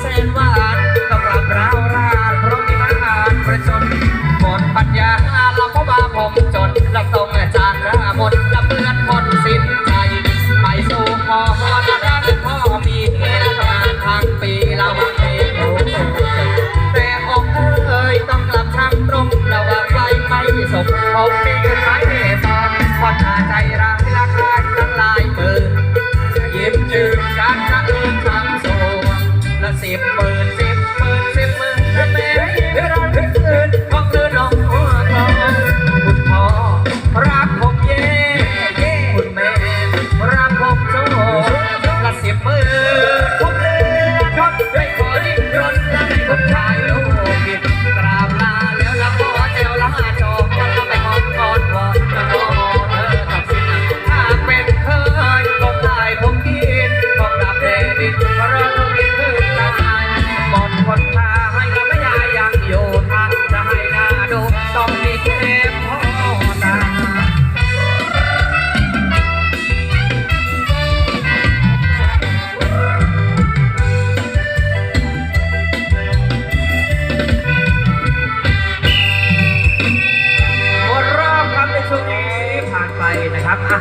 แสนหวานต้องรับราวรานเพราะมีมหารประชนหมดปัญญาเราเพราะว่าผมจนเราต้องจานระหมดละเปือนหมดสิ้นใจ ไปสู่ขอพรรักพ่อมีเงินทานทางปีเราไม่รู้แต่อกเอ้ยต้องกลับทางตรงเราว่าใครไม่สมผมมีเงินไม้เมตอนพอหาใจ ล นะครับอะ